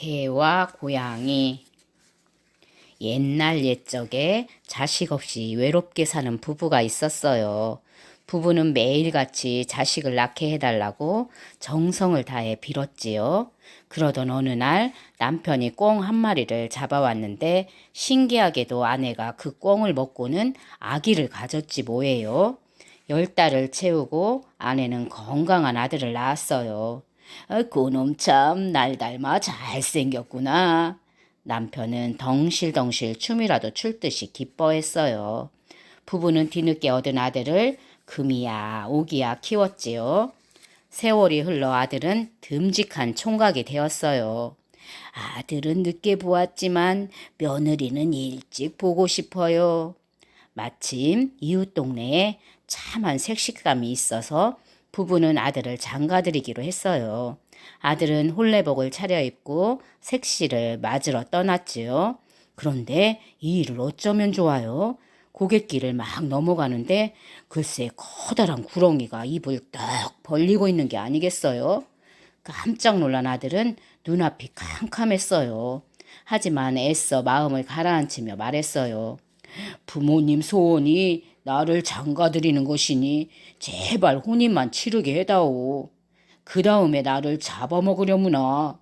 개와 고양이 옛날 옛적에 자식 없이 외롭게 사는 부부가 있었어요. 부부는 매일같이 자식을 낳게 해달라고 정성을 다해 빌었지요. 그러던 어느 날 남편이 꽁 한 마리를 잡아왔는데 신기하게도 아내가 그 꽁을 먹고는 아기를 가졌지 뭐예요. 열 달을 채우고 아내는 건강한 아들을 낳았어요. 아, 그놈 참 날 닮아 잘생겼구나. 남편은 덩실덩실 춤이라도 출 듯이 기뻐했어요. 부부는 뒤늦게 얻은 아들을 금이야 오기야 키웠지요. 세월이 흘러 아들은 듬직한 총각이 되었어요. 아들은 늦게 보았지만 며느리는 일찍 보고 싶어요. 마침 이웃 동네에 참한 색식감이 있어서 부부는 아들을 장가들이기로 했어요. 아들은 홀레복을 차려입고 색시를 맞으러 떠났지요. 그런데 이 일을 어쩌면 좋아요. 고갯길을 막 넘어가는데 글쎄 커다란 구렁이가 입을 떡 벌리고 있는 게 아니겠어요? 깜짝 놀란 아들은 눈앞이 캄캄했어요. 하지만 애써 마음을 가라앉히며 말했어요. 부모님 소원이 나를 장가드리는 것이니 제발 혼인만 치르게 해다오. 그 다음에 나를 잡아먹으려무나.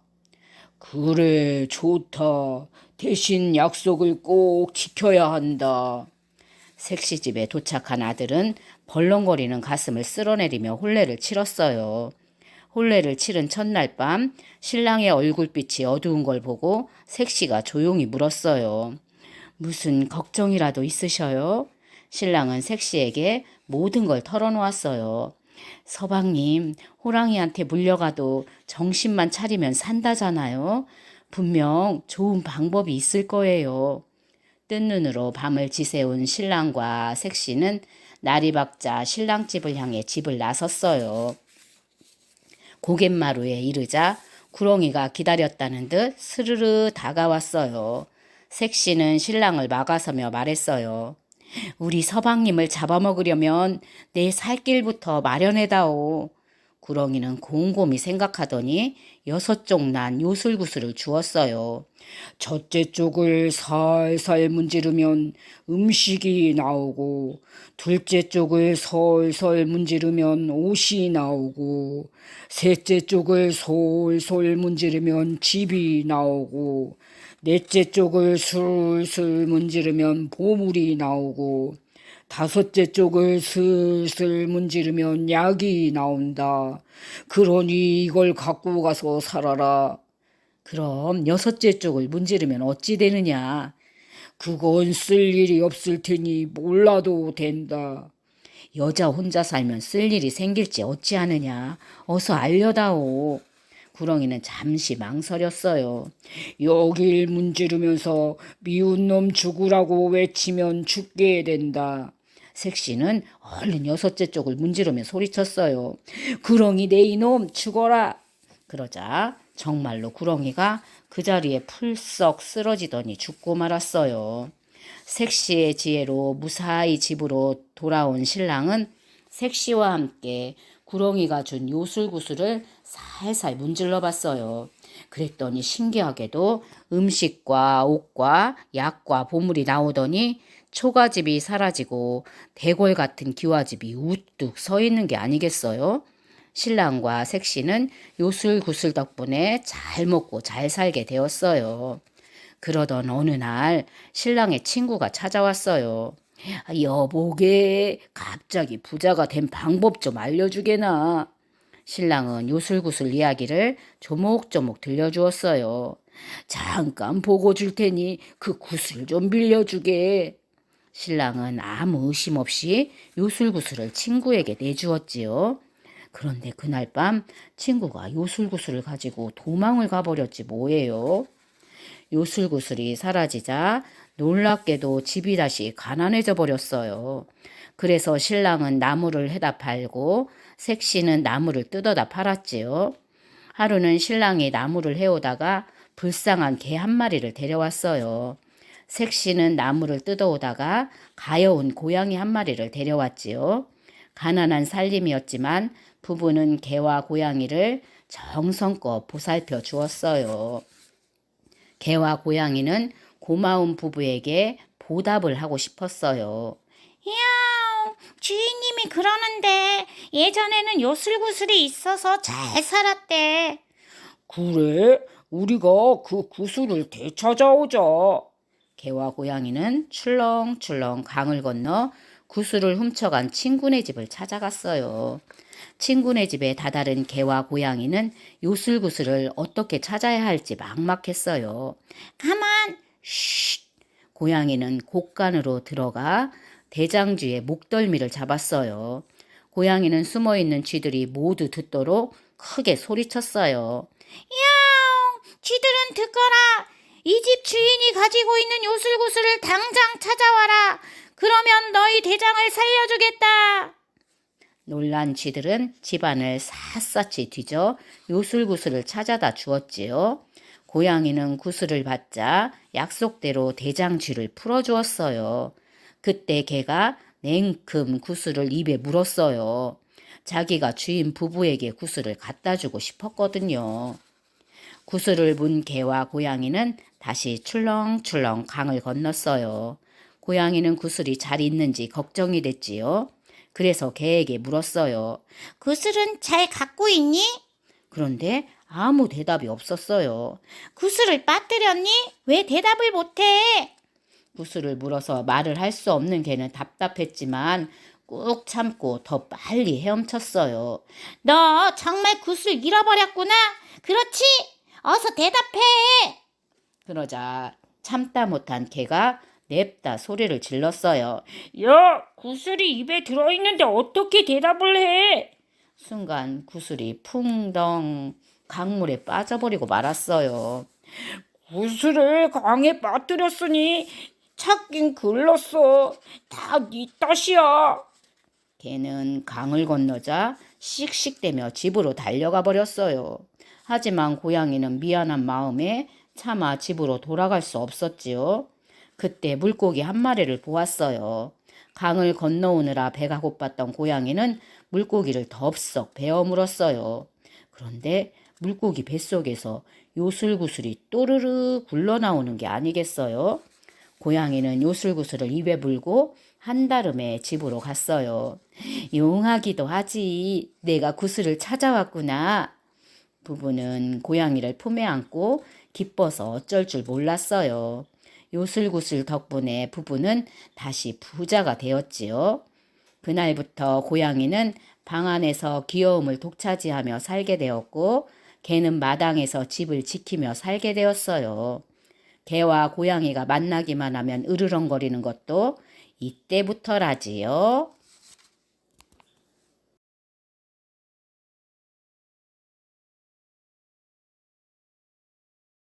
그래, 좋다. 대신 약속을 꼭 지켜야 한다. 색시집에 도착한 아들은 벌렁거리는 가슴을 쓸어내리며 혼례를 치렀어요. 혼례를 치른 첫날 밤 신랑의 얼굴빛이 어두운 걸 보고 색시가 조용히 물었어요. 무슨 걱정이라도 있으셔요? 신랑은 색시에게 모든 걸 털어놓았어요. 서방님, 호랑이한테 물려가도 정신만 차리면 산다잖아요. 분명 좋은 방법이 있을 거예요. 뜬 눈으로 밤을 지새운 신랑과 색시는 날이 밝자 신랑집을 향해 집을 나섰어요. 고갯마루에 이르자 구렁이가 기다렸다는 듯 스르르 다가왔어요. 색시는 신랑을 막아서며 말했어요. 우리 서방님을 잡아먹으려면 내 살길부터 마련해다오. 구렁이는 곰곰이 생각하더니 여섯 쪽난 요술구슬을 주었어요. 첫째 쪽을 살살 문지르면 음식이 나오고, 둘째 쪽을 솔솔 문지르면 옷이 나오고, 셋째 쪽을 솔솔 문지르면 집이 나오고, 넷째 쪽을 술술 문지르면 보물이 나오고, 다섯째 쪽을 슬슬 문지르면 약이 나온다. 그러니 이걸 갖고 가서 살아라. 그럼 여섯째 쪽을 문지르면 어찌 되느냐? 그건 쓸 일이 없을 테니 몰라도 된다. 여자 혼자 살면 쓸 일이 생길지 어찌하느냐? 어서 알려다오. 구렁이는 잠시 망설였어요. 여길 문지르면서 미운 놈 죽으라고 외치면 죽게 된다. 색시는 얼른 여섯째 쪽을 문지르며 소리쳤어요. 구렁이 내 이놈 죽어라. 그러자 정말로 구렁이가 그 자리에 풀썩 쓰러지더니 죽고 말았어요. 색시의 지혜로 무사히 집으로 돌아온 신랑은 색시와 함께 구렁이가 준 요술구슬을 살살 문질러 봤어요. 그랬더니 신기하게도 음식과 옷과 약과 보물이 나오더니 초가집이 사라지고 대궐 같은 기와집이 우뚝 서 있는 게 아니겠어요? 신랑과 색시는 요술구슬 덕분에 잘 먹고 잘 살게 되었어요. 그러던 어느 날 신랑의 친구가 찾아왔어요. 여보게 갑자기 부자가 된 방법 좀 알려주게나. 신랑은 요술구슬 이야기를 조목조목 들려주었어요. 잠깐 보고 줄 테니 그 구슬 좀 빌려주게. 신랑은 아무 의심 없이 요술구슬을 친구에게 내주었지요. 그런데 그날 밤 친구가 요술구슬을 가지고 도망을 가버렸지 뭐예요. 요술구슬이 사라지자 놀랍게도 집이 다시 가난해져 버렸어요. 그래서 신랑은 나무를 해다 팔고 색시는 나무를 뜯어다 팔았지요. 하루는 신랑이 나무를 해오다가 불쌍한 개 한 마리를 데려왔어요. 색시는 나무를 뜯어오다가 가여운 고양이 한 마리를 데려왔지요. 가난한 살림이었지만 부부는 개와 고양이를 정성껏 보살펴 주었어요. 개와 고양이는 고마운 부부에게 보답을 하고 싶었어요. 이야, 주인님이 그러는데 예전에는 요술구슬이 있어서 잘 살았대. 그래? 우리가 그 구슬을 되찾아오자. 개와 고양이는 출렁출렁 강을 건너 구슬을 훔쳐간 친구네 집을 찾아갔어요. 친구네 집에 다다른 개와 고양이는 요술구슬을 어떻게 찾아야 할지 막막했어요. 가만, 쉿! 고양이는 곳간으로 들어가 대장쥐의 목덜미를 잡았어요. 고양이는 숨어 있는 쥐들이 모두 듣도록 크게 소리쳤어요. 야옹, 쥐들은 듣거라. 이 집 주인이 가지고 있는 요술구슬을 당장 찾아와라. 그러면 너희 대장을 살려주겠다. 놀란 쥐들은 집안을 샅샅이 뒤져 요술구슬을 찾아다 주었지요. 고양이는 구슬을 받자 약속대로 대장쥐를 풀어주었어요. 그때 개가 냉큼 구슬을 입에 물었어요. 자기가 주인 부부에게 구슬을 갖다 주고 싶었거든요. 구슬을 문 개와 고양이는 다시 출렁출렁 강을 건넜어요. 고양이는 구슬이 잘 있는지 걱정이 됐지요. 그래서 개에게 물었어요. 구슬은 잘 갖고 있니? 그런데 아무 대답이 없었어요. 구슬을 빠뜨렸니? 왜 대답을 못해? 구슬을 물어서 말을 할 수 없는 개는 답답했지만 꾹 참고 더 빨리 헤엄쳤어요. 너 정말 구슬 잃어버렸구나. 그렇지? 어서 대답해. 그러자 참다 못한 개가 냅다 소리를 질렀어요. 야, 구슬이 입에 들어있는데 어떻게 대답을 해? 순간 구슬이 풍덩 강물에 빠져버리고 말았어요. 구슬을 강에 빠뜨렸으니 찾긴 글렀어. 다 네 탓이야. 개는 강을 건너자 씩씩대며 집으로 달려가 버렸어요. 하지만 고양이는 미안한 마음에 차마 집으로 돌아갈 수 없었지요. 그때 물고기 한 마리를 보았어요. 강을 건너오느라 배가 고팠던 고양이는 물고기를 덥석 베어 물었어요. 그런데 물고기 뱃속에서 요술구슬이 또르르 굴러나오는 게 아니겠어요? 고양이는 요술구슬을 입에 물고 한달음에 집으로 갔어요. 용하기도 하지. 내가 구슬을 찾아왔구나. 부부는 고양이를 품에 안고 기뻐서 어쩔 줄 몰랐어요. 요술구슬 덕분에 부부는 다시 부자가 되었지요. 그날부터 고양이는 방 안에서 귀여움을 독차지하며 살게 되었고, 개는 마당에서 집을 지키며 살게 되었어요. 개와 고양이가 만나기만 하면 으르렁거리는 것도 이때부터라지요.